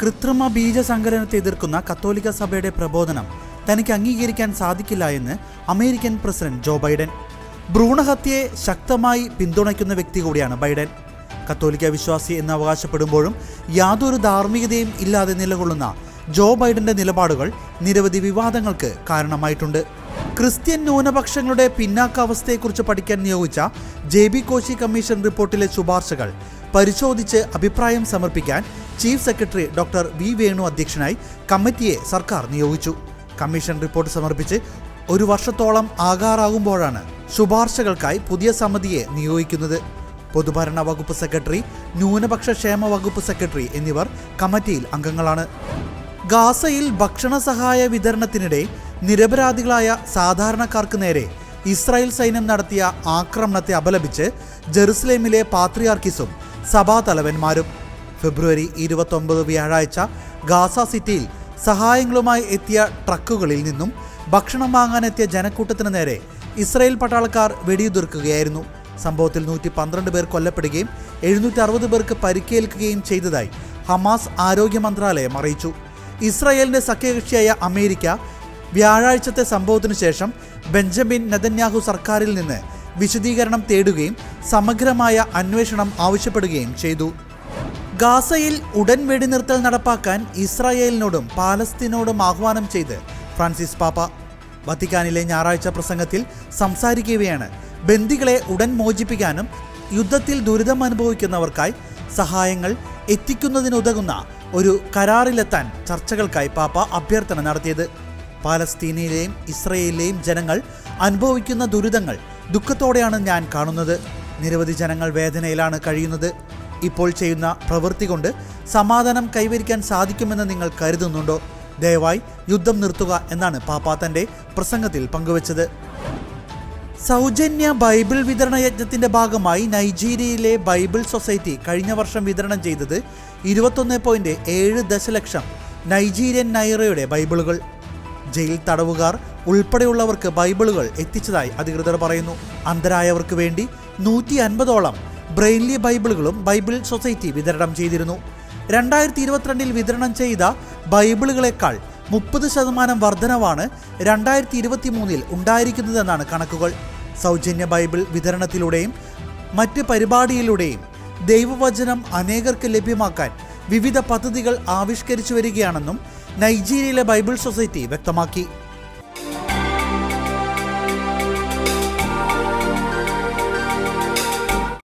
കൃത്രിമ ബീജസങ്കലനത്തെ എതിർക്കുന്ന കത്തോലിക്ക സഭയുടെ പ്രബോധനം തനിക്ക് അംഗീകരിക്കാൻ സാധിക്കില്ല എന്ന് അമേരിക്കൻ പ്രസിഡന്റ് ജോ ബൈഡൻ. ഭ്രൂണഹത്യയെ ശക്തമായി പിന്തുണയ്ക്കുന്ന വ്യക്തി കൂടിയാണ് ബൈഡൻ. കത്തോലിക്ക വിശ്വാസി എന്ന് അവകാശപ്പെടുമ്പോഴും യാതൊരു ധാർമ്മികതയും ഇല്ലാതെ നിലകൊള്ളുന്ന ജോ ബൈഡന്റെ നിലപാടുകൾ നിരവധി വിവാദങ്ങൾക്ക് കാരണമായിട്ടുണ്ട്. ക്രിസ്ത്യൻ ന്യൂനപക്ഷങ്ങളുടെ പിന്നാക്കാവസ്ഥയെക്കുറിച്ച് പഠിക്കാൻ നിയോഗിച്ച ജെ ബി കോശി കമ്മീഷൻ റിപ്പോർട്ടിലെ ശുപാർശകൾ പരിശോധിച്ച് അഭിപ്രായം സമർപ്പിക്കാൻ chief secretary doctor V Venu അധ്യക്ഷനായി കമ്മിറ്റിയെ സർക്കാർ നിയോഗിച്ചു. കമ്മീഷൻ റിപ്പോർട്ട് സമർപ്പിച്ച് ഒരു വർഷത്തോളം ആകാറാകുമ്പോഴാണ് ശുപാർശകൾക്കായി പുതിയ സമിതിയെ നിയോഗിക്കുന്നത്. പൊതുഭരണ വകുപ്പ് സെക്രട്ടറി ന്യൂനപക്ഷ ക്ഷേമ വകുപ്പ് സെക്രട്ടറി എന്നിവർ കമ്മിറ്റിയിൽ അംഗങ്ങളാണ്. ഗാസയിൽ ഭക്ഷണ സഹായ വിതരണത്തിനിടെ നിരപരാധികളായ സാധാരണക്കാർക്ക് നേരെ ഇസ്രായേൽ സൈന്യം നടത്തിയ ആക്രമണത്തെ അപലപിച്ച് ജെറുസലേമിലെ പാത്രിയാർക്കിസും സഭാതലവന്മാരും. ഫെബ്രുവരി ഇരുപത്തൊമ്പത് വ്യാഴാഴ്ച ഗാസ സിറ്റിയിൽ സഹായങ്ങളുമായി എത്തിയ ട്രക്കുകളിൽ നിന്നും ഭക്ഷണം വാങ്ങാനെത്തിയ ജനക്കൂട്ടത്തിന് നേരെ ഇസ്രായേൽ പട്ടാളക്കാർ വെടിയുതിർക്കുകയായിരുന്നു. സംഭവത്തിൽ നൂറ്റി പന്ത്രണ്ട് പേർ കൊല്ലപ്പെടുകയും എഴുന്നൂറ്റി അറുപത് പേർക്ക് പരിക്കേൽക്കുകയും ചെയ്തതായി ഹമാസ് ആരോഗ്യ മന്ത്രാലയം അറിയിച്ചു. ഇസ്രായേലിന്റെ സഖ്യകക്ഷിയായ അമേരിക്ക വ്യാഴാഴ്ചത്തെ സംഭവത്തിനു ശേഷം ബെഞ്ചമിൻ നെതന്യാഹു സർക്കാരിൽ നിന്ന് വിശദീകരണം തേടുകയും സമഗ്രമായ അന്വേഷണം ആവശ്യപ്പെടുകയും ചെയ്തു. ഗാസയിൽ ഉടൻ വെടിനിർത്തൽ നടപ്പാക്കാൻ ഇസ്രായേലിനോടും പാലസ്തീനോടും ആഹ്വാനം ചെയ്ത് ഫ്രാൻസിസ് പാപ്പ. വത്തിക്കാനിലെ ഞായറാഴ്ച പ്രസംഗത്തിൽ സംസാരിക്കുകയാണ്. ബന്ദികളെ ഉടൻ മോചിപ്പിക്കാനും യുദ്ധത്തിൽ ദുരിതം അനുഭവിക്കുന്നവർക്കായി സഹായങ്ങൾ എത്തിക്കുന്നതിനുതകുന്ന ഒരു കരാറിലെത്താൻ ചർച്ചകൾക്കായി പാപ്പ അഭ്യർത്ഥന നടത്തിയത്. പാലസ്തീനയിലെയും ഇസ്രയേലിലെയും ജനങ്ങൾ അനുഭവിക്കുന്ന ദുരിതങ്ങൾ ദുഃഖത്തോടെയാണ് ഞാൻ കാണുന്നത്. നിരവധി ജനങ്ങൾ വേദനയിലാണ് കഴിയുന്നത്. ഇപ്പോൾ ചെയ്യുന്ന പ്രവൃത്തി കൊണ്ട് സമാധാനം കൈവരിക്കാൻ സാധിക്കുമെന്ന് നിങ്ങൾ കരുതുന്നുണ്ടോ? ദയവായി യുദ്ധം നിർത്തുക എന്നാണ് പാപ്പ തന്റെ പ്രസംഗത്തിൽ പങ്കുവച്ചത്. സൗജന്യ ബൈബിൾ വിതരണ യജ്ഞത്തിന്റെ ഭാഗമായി നൈജീരിയയിലെ ബൈബിൾ സൊസൈറ്റി കഴിഞ്ഞ വർഷം വിതരണം ചെയ്തത് ഇരുപത്തൊന്ന് പോയിന്റ് ഏഴ് ദശലക്ഷം നൈജീരിയൻ നൈറയുടെ ബൈബിളുകൾ. ജയിൽ തടവുകാർ ഉൾപ്പെടെയുള്ളവർക്ക് ബൈബിളുകൾ എത്തിച്ചതായി അധികൃതർ പറയുന്നു. അന്ധരായവർക്ക് വേണ്ടി നൂറ്റി അൻപതോളം ബ്രെയിൻലി ബൈബിളുകളും ബൈബിൾ സൊസൈറ്റി വിതരണം ചെയ്തിരുന്നു. രണ്ടായിരത്തി ഇരുപത്തിരണ്ടിൽ വിതരണം ചെയ്ത ബൈബിളുകളെക്കാൾ മുപ്പത് ശതമാനം വർധനവാണ് രണ്ടായിരത്തി ഇരുപത്തി മൂന്നിൽ ഉണ്ടായിരിക്കുന്നതെന്നാണ് കണക്കുകൾ. സൗജന്യ ബൈബിൾ വിതരണത്തിലൂടെയും മറ്റ് പരിപാടിയിലൂടെയും ദൈവവചനം അനേകർക്ക് ലഭ്യമാക്കാൻ വിവിധ പദ്ധതികൾ ആവിഷ്കരിച്ചു വരികയാണെന്നും നൈജീരിയയിലെ ബൈബിൾ സൊസൈറ്റി വ്യക്തമാക്കി.